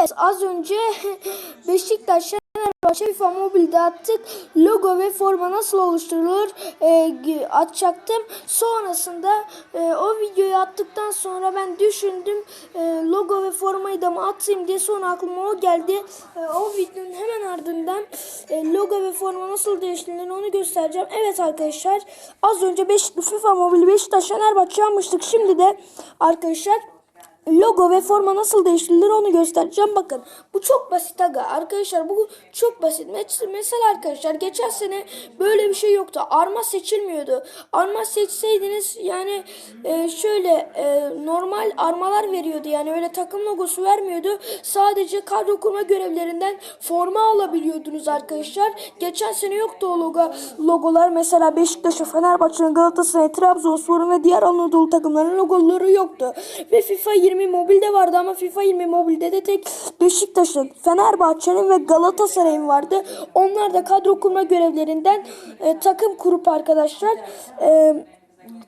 Evet az önce Beşiktaş Fenerbahçe FIFA Mobile'de attık. Logo ve forma nasıl oluşturulur e, atacaktım. Sonrasında e, o videoyu attıktan sonra ben düşündüm e, logo ve formayı da mı atayım diye sonra aklıma o geldi. E, o videonun hemen ardından e, logo ve forma nasıl değiştirilir onu göstereceğim. Evet arkadaşlar az önce Beş, FIFA Mobile Beşiktaş Fenerbahçe almıştık. Şimdi de arkadaşlar logo ve forma nasıl değiştirilir onu göstereceğim. Bakın bu çok basit aga. Arkadaşlar bu çok basit. Mes- Mesela arkadaşlar geçen sene böyle bir şey yoktu. Arma seçilmiyordu. Arma seçseydiniz yani e, şöyle e, normal armalar veriyordu. Yani öyle takım logosu vermiyordu. Sadece kadro kurma görevlerinden forma alabiliyordunuz arkadaşlar. Geçen sene yoktu o logo, logolar. Mesela Beşiktaş'ın, Fenerbahçe'nin, Galatasaray'ın, Trabzonspor'un ve diğer Anadolu takımlarının logoları yoktu. Ve FIFA 20 mobilde vardı ama FIFA 20 mobilde de tek Beşiktaş'ın, Fenerbahçe'nin ve Galatasaray'ın vardı. Onlar da kadro kurma görevlerinden e, takım kurup arkadaşlar e,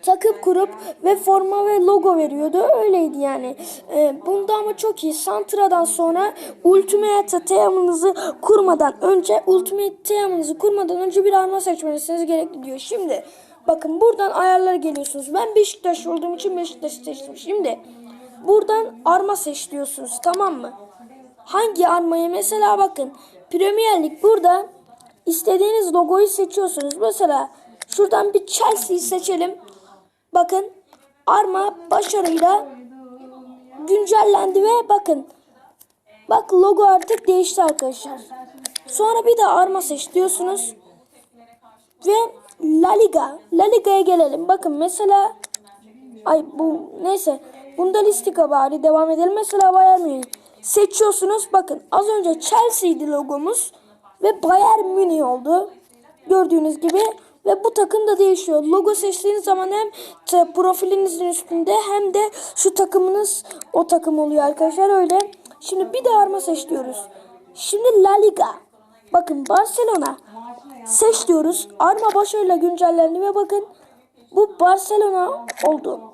takım kurup ve forma ve logo veriyordu. Öyleydi yani. Ee, bunda ama çok iyi. Santra'dan sonra Ultimate Team'ınızı kurmadan önce Ultimate Team'ınızı kurmadan önce bir arma seçmelisiniz gerekli diyor. Şimdi bakın buradan ayarlara geliyorsunuz. Ben Beşiktaş olduğum için Beşiktaş'ı seçtim. Şimdi buradan arma seç diyorsunuz tamam mı? Hangi armayı mesela bakın Premier Lig burada istediğiniz logoyu seçiyorsunuz. Mesela şuradan bir Chelsea'yi seçelim. Bakın arma başarıyla güncellendi ve bakın bak logo artık değişti arkadaşlar. Sonra bir daha arma seç diyorsunuz. Ve La Liga. La Liga'ya gelelim. Bakın mesela ay bu neyse. Bundesliga bari devam edelim. Mesela Bayern Münih. Seçiyorsunuz. Bakın az önce Chelsea'ydi logomuz ve Bayern Münih oldu. Gördüğünüz gibi ve bu takım da değişiyor. Logo seçtiğiniz zaman hem profilinizin üstünde hem de şu takımınız o takım oluyor arkadaşlar öyle. Şimdi bir de arma seç diyoruz. Şimdi La Liga. Bakın Barcelona. Seç diyoruz. Arma başarıyla güncellendi ve bakın bu Barcelona oldu.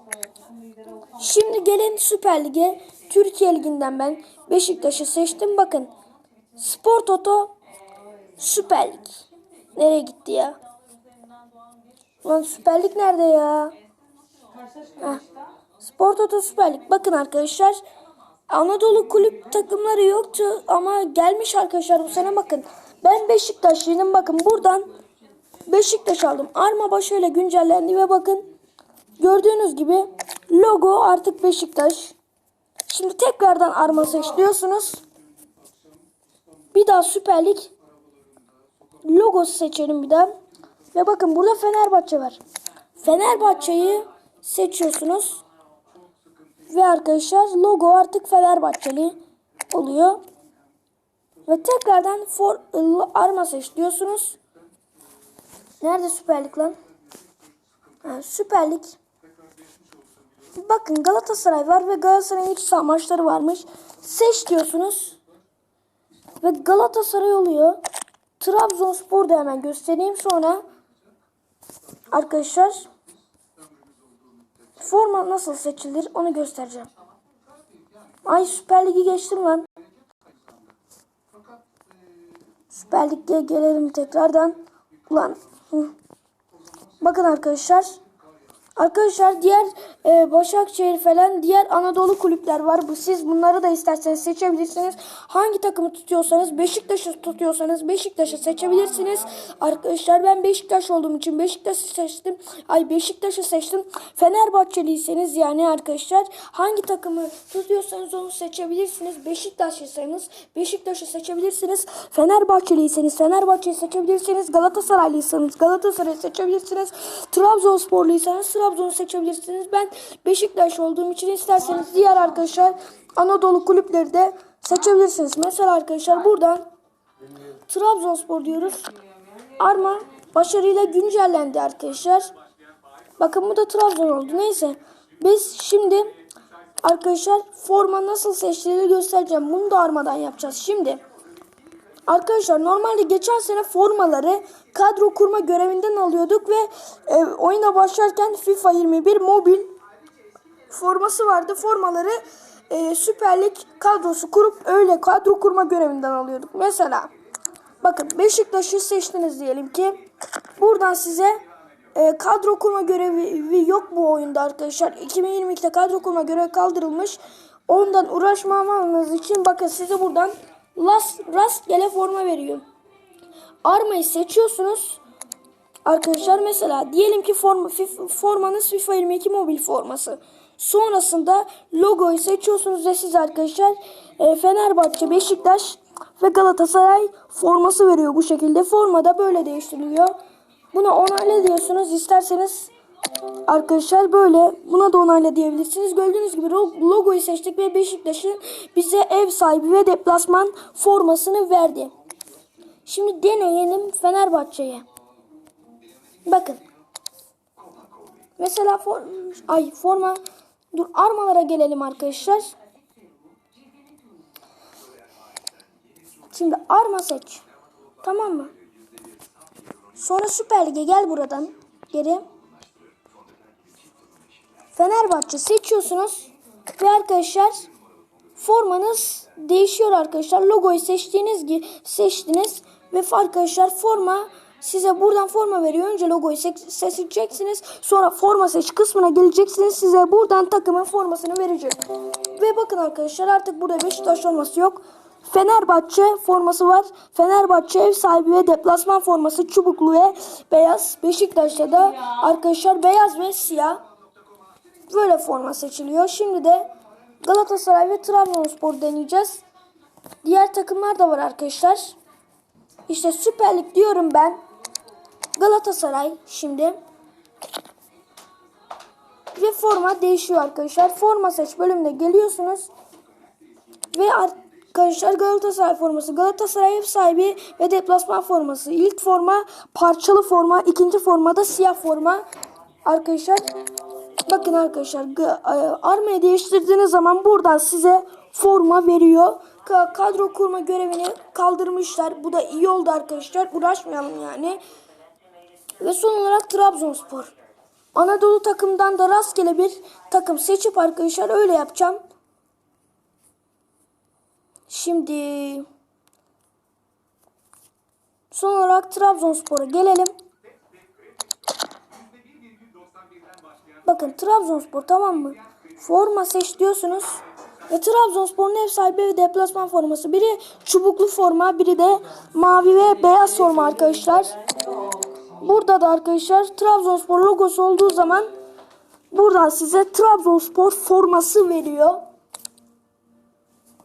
Şimdi gelin Süper Lig'e. Türkiye Ligi'nden ben Beşiktaş'ı seçtim. Bakın. Spor Toto Süper Lig. Nereye gitti ya? Lan Süper Lig nerede ya? Heh. Spor Toto Süper Lig. Bakın arkadaşlar. Anadolu kulüp takımları yoktu ama gelmiş arkadaşlar bu sene bakın. Ben Beşiktaşlıydım bakın buradan Beşiktaş aldım. Arma başıyla güncellendi ve bakın gördüğünüz gibi logo artık Beşiktaş. Şimdi tekrardan arma seçiyorsunuz. Bir daha Süper Lig logosu seçelim bir daha. Ve bakın burada Fenerbahçe var. Fenerbahçe'yi seçiyorsunuz. Ve arkadaşlar logo artık Fenerbahçeli oluyor. Ve tekrardan for, arma seç diyorsunuz. Nerede Süper Lig lan? Ha, Süper Lig. Bakın Galatasaray var ve Galatasaray'ın iç saha maçları varmış. Seç diyorsunuz. Ve Galatasaray oluyor. Trabzonspor da hemen göstereyim sonra. Arkadaşlar forma nasıl seçilir onu göstereceğim. Ay Süper Lig'i geçtim lan. Süper Lig'e gelelim tekrardan. Ulan. Bakın arkadaşlar. Arkadaşlar diğer e, Başakşehir falan diğer Anadolu kulüpler var. Bu siz bunları da isterseniz seçebilirsiniz. Hangi takımı tutuyorsanız Beşiktaş'ı tutuyorsanız Beşiktaş'ı seçebilirsiniz. Arkadaşlar ben Beşiktaş olduğum için Beşiktaş'ı seçtim. Ay Beşiktaş'ı seçtim. Fenerbahçeliyseniz yani arkadaşlar hangi takımı tutuyorsanız onu seçebilirsiniz. Beşiktaşlıysanız Beşiktaş'ı seçebilirsiniz. Fenerbahçeliyseniz Fenerbahçe'yi seçebilirsiniz. Galatasaraylıysanız Galatasaray'ı seçebilirsiniz. Trabzonsporluysanız Trabzon'u seçebilirsiniz. Ben Beşiktaş olduğum için isterseniz diğer arkadaşlar Anadolu kulüpleri de seçebilirsiniz. Mesela arkadaşlar buradan Trabzonspor diyoruz. Arma başarıyla güncellendi arkadaşlar. Bakın bu da Trabzon oldu. Neyse. Biz şimdi arkadaşlar forma nasıl seçtiğini göstereceğim. Bunu da armadan yapacağız. Şimdi Arkadaşlar normalde geçen sene formaları kadro kurma görevinden alıyorduk ve e, oyuna başlarken FIFA 21 mobil forması vardı. Formaları e, Süper Lig kadrosu kurup öyle kadro kurma görevinden alıyorduk. Mesela bakın Beşiktaş'ı seçtiniz diyelim ki. Buradan size e, kadro kurma görevi yok bu oyunda arkadaşlar. 2022'de kadro kurma görevi kaldırılmış. Ondan uğraşmamanız için bakın size buradan last, rastgele forma veriyor. Armayı seçiyorsunuz. Arkadaşlar mesela diyelim ki forma, formanız FIFA 22 mobil forması. Sonrasında logoyu seçiyorsunuz ve siz arkadaşlar e, Fenerbahçe, Beşiktaş ve Galatasaray forması veriyor bu şekilde. Forma da böyle değiştiriliyor. Buna onayla diyorsunuz. İsterseniz arkadaşlar böyle buna da onayla diyebilirsiniz. Gördüğünüz gibi logoyu seçtik ve Beşiktaş'ın bize ev sahibi ve deplasman formasını verdi. Şimdi deneyelim Fenerbahçe'ye. Bakın. Mesela for, ay forma dur armalara gelelim arkadaşlar. Şimdi arma seç. Tamam mı? Sonra Süper Lig'e gel buradan geri. Fenerbahçe seçiyorsunuz ve arkadaşlar formanız değişiyor arkadaşlar. Logoyu seçtiğiniz gibi seçtiniz ve arkadaşlar forma size buradan forma veriyor. Önce logoyu se- seçeceksiniz. Sonra forma seç kısmına geleceksiniz. Size buradan takımın formasını verecek. Ve bakın arkadaşlar artık burada Beşiktaş forması yok. Fenerbahçe forması var. Fenerbahçe ev sahibi ve deplasman forması çubuklu ve beyaz. Beşiktaş'ta da arkadaşlar beyaz ve siyah. Böyle forma seçiliyor. Şimdi de Galatasaray ve Trabzonspor deneyeceğiz. Diğer takımlar da var arkadaşlar. İşte Süper Lig diyorum ben. Galatasaray şimdi. Ve forma değişiyor arkadaşlar. Forma seç bölümüne geliyorsunuz. Ve arkadaşlar Galatasaray forması. Galatasaray ev sahibi ve deplasman forması. İlk forma parçalı forma. ikinci forma da siyah forma. Arkadaşlar bakın arkadaşlar e, armayı değiştirdiğiniz zaman buradan size forma veriyor. Ka- Kadro kurma görevini kaldırmışlar. Bu da iyi oldu arkadaşlar. Uğraşmayalım yani. Ve son olarak Trabzonspor. Anadolu takımdan da rastgele bir takım seçip arkadaşlar öyle yapacağım. Şimdi son olarak Trabzonspor'a gelelim. Bakın Trabzonspor tamam mı? Forma seç diyorsunuz. Ve Trabzonspor'un ev sahibi ve deplasman forması. Biri çubuklu forma, biri de mavi ve beyaz forma arkadaşlar. Burada da arkadaşlar Trabzonspor logosu olduğu zaman buradan size Trabzonspor forması veriyor.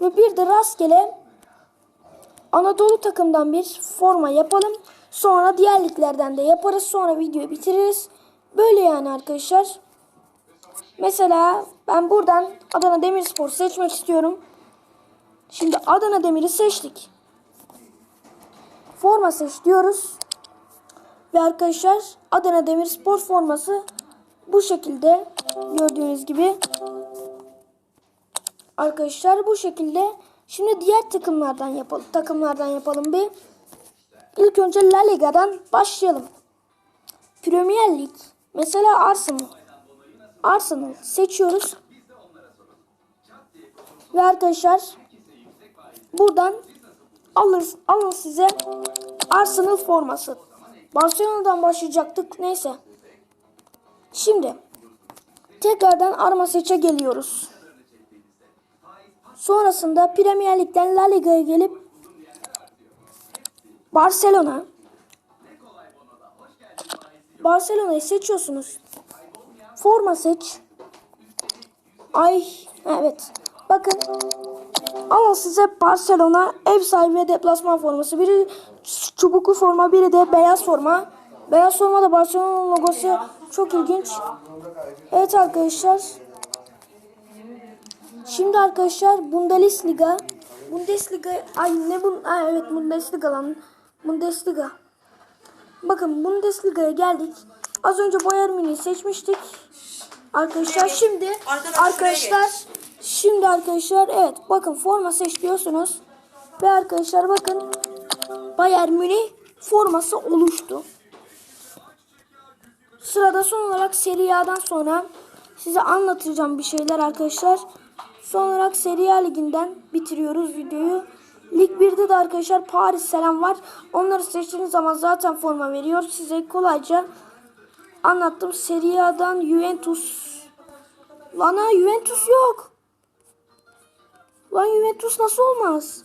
Ve bir de rastgele Anadolu takımdan bir forma yapalım. Sonra diğer liglerden de yaparız. Sonra videoyu bitiririz. Böyle yani arkadaşlar. Mesela ben buradan Adana Demirspor seçmek istiyorum. Şimdi Adana Demir'i seçtik. Forma seç diyoruz. Ve arkadaşlar Adana Demirspor forması bu şekilde gördüğünüz gibi. Arkadaşlar bu şekilde. Şimdi diğer takımlardan yapalım. Takımlardan yapalım bir. İlk önce La Liga'dan başlayalım. Premier Lig. Mesela Arsenal. Arsenal seçiyoruz. Ve arkadaşlar buradan alır, alın size Arsenal forması. Barcelona'dan başlayacaktık. Neyse. Şimdi tekrardan arma seçe geliyoruz. Sonrasında Premier Lig'den La Liga'ya gelip Barcelona Barcelona'yı seçiyorsunuz. Forma seç. Ay evet. Bakın. Ama size Barcelona ev sahibi ve deplasman forması. Biri çubuklu forma, biri de beyaz forma. Beyaz forma da Barcelona logosu çok ilginç. Evet arkadaşlar. Şimdi arkadaşlar Bundesliga. Bundesliga ay ne bu? Ha, evet Bundesliga lan. Bundesliga. Bakın Bundesliga'ya geldik. Az önce Bayern Münih'i seçmiştik. Arkadaşlar şimdi arkadaşlar şimdi arkadaşlar evet bakın forma seç diyorsunuz. Ve arkadaşlar bakın Bayern Münih forması oluştu. Sırada son olarak Serie A'dan sonra size anlatacağım bir şeyler arkadaşlar. Son olarak Serie A liginden bitiriyoruz videoyu. Lig 1'de de arkadaşlar Paris Selam var. Onları seçtiğiniz zaman zaten forma veriyor. Size kolayca anlattım. Serie A'dan Juventus. Lan ha Juventus yok. Lan Juventus nasıl olmaz?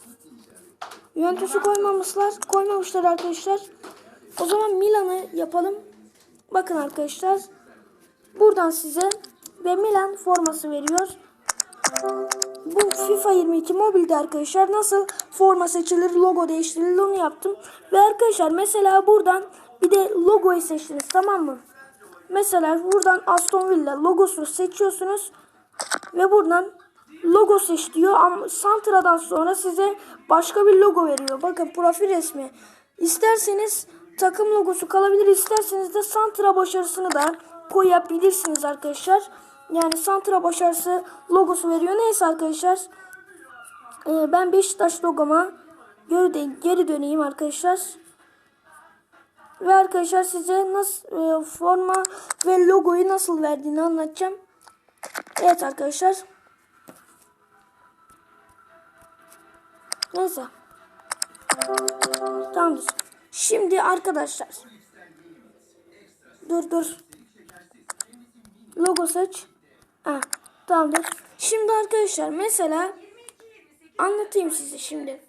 Juventus'u koymamışlar. Koymamışlar arkadaşlar. O zaman Milan'ı yapalım. Bakın arkadaşlar. Buradan size ve Milan forması veriyor. Bu FIFA 22 mobilde arkadaşlar nasıl forma seçilir, logo değiştirilir onu yaptım. Ve arkadaşlar mesela buradan bir de logoyu seçtiniz tamam mı? Mesela buradan Aston Villa logosunu seçiyorsunuz ve buradan logo seç diyor ama Santra'dan sonra size başka bir logo veriyor. Bakın profil resmi. İsterseniz takım logosu kalabilir, isterseniz de Santra başarısını da koyabilirsiniz arkadaşlar. Yani Santra başarısı logosu veriyor. Neyse arkadaşlar. Ee, ben Beşiktaş logoma geri, geri döneyim arkadaşlar. Ve arkadaşlar size nasıl e, forma ve logoyu nasıl verdiğini anlatacağım. Evet arkadaşlar. Neyse. Tamamdır. Şimdi arkadaşlar. Dur dur. Logo seç. Ha, tamamdır. Şimdi arkadaşlar mesela anlatayım size şimdi.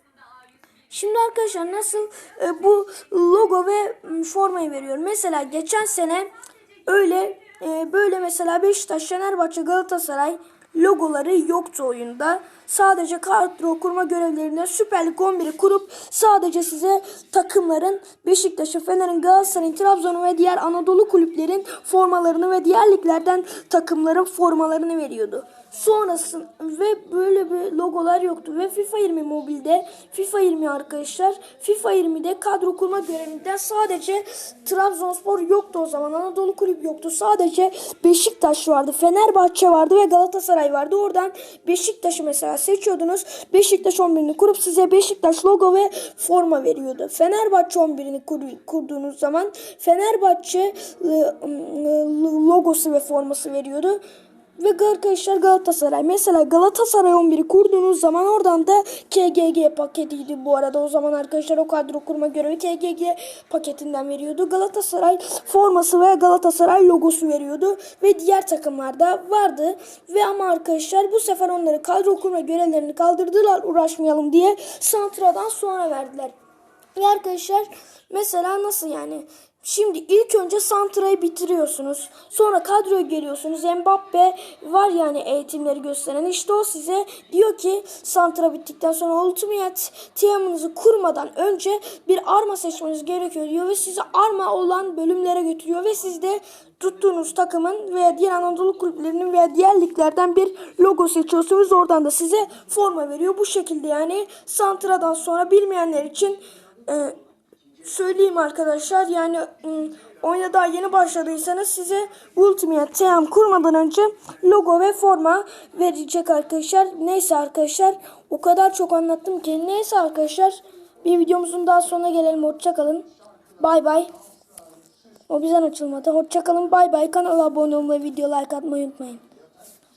Şimdi arkadaşlar nasıl e, bu logo ve formayı veriyorum. Mesela geçen sene öyle e, böyle mesela Beşiktaş, Fenerbahçe, Galatasaray logoları yoktu oyunda. Sadece kadro kurma görevlerinde Süper Lig 11'i kurup sadece size takımların Beşiktaş'ın, Fener'in, Galatasaray'ın, Trabzon'un ve diğer Anadolu kulüplerin formalarını ve diğer liglerden takımların formalarını veriyordu. Sonrasında ve böyle bir logolar yoktu ve FIFA 20 mobilde FIFA 20 arkadaşlar FIFA 20'de kadro kurma görevinden sadece Trabzonspor yoktu o zaman Anadolu kulüp yoktu. Sadece Beşiktaş vardı Fenerbahçe vardı ve Galatasaray vardı. Oradan Beşiktaş'ı mesela seçiyordunuz. Beşiktaş 11'ini kurup size Beşiktaş logo ve forma veriyordu. Fenerbahçe 11'ini kur- kurduğunuz zaman Fenerbahçe ıı, ıı, logosu ve forması veriyordu ve arkadaşlar Galatasaray. Mesela Galatasaray 11'i kurduğunuz zaman oradan da KGG paketiydi bu arada. O zaman arkadaşlar o kadro kurma görevi KGG paketinden veriyordu. Galatasaray forması ve Galatasaray logosu veriyordu. Ve diğer takımlarda vardı. Ve ama arkadaşlar bu sefer onları kadro kurma görevlerini kaldırdılar uğraşmayalım diye Santra'dan sonra verdiler. Ve arkadaşlar mesela nasıl yani? Şimdi ilk önce Santra'yı bitiriyorsunuz. Sonra kadroya geliyorsunuz. Mbappe var yani eğitimleri gösteren. İşte o size diyor ki Santra bittikten sonra Ultimate Team'ınızı kurmadan önce bir arma seçmeniz gerekiyor diyor. Ve sizi arma olan bölümlere götürüyor. Ve siz de tuttuğunuz takımın veya diğer Anadolu kulüplerinin veya diğer liglerden bir logo seçiyorsunuz. Oradan da size forma veriyor. Bu şekilde yani Santra'dan sonra bilmeyenler için... E, söyleyeyim arkadaşlar yani ım, oyuna daha yeni başladıysanız size Ultimate Team kurmadan önce logo ve forma verecek arkadaşlar. Neyse arkadaşlar o kadar çok anlattım ki neyse arkadaşlar bir videomuzun daha sonuna gelelim hoşçakalın. Bay bay. O bizden açılmadı. Hoşçakalın bay bay. Kanala abone olmayı, video like atmayı unutmayın.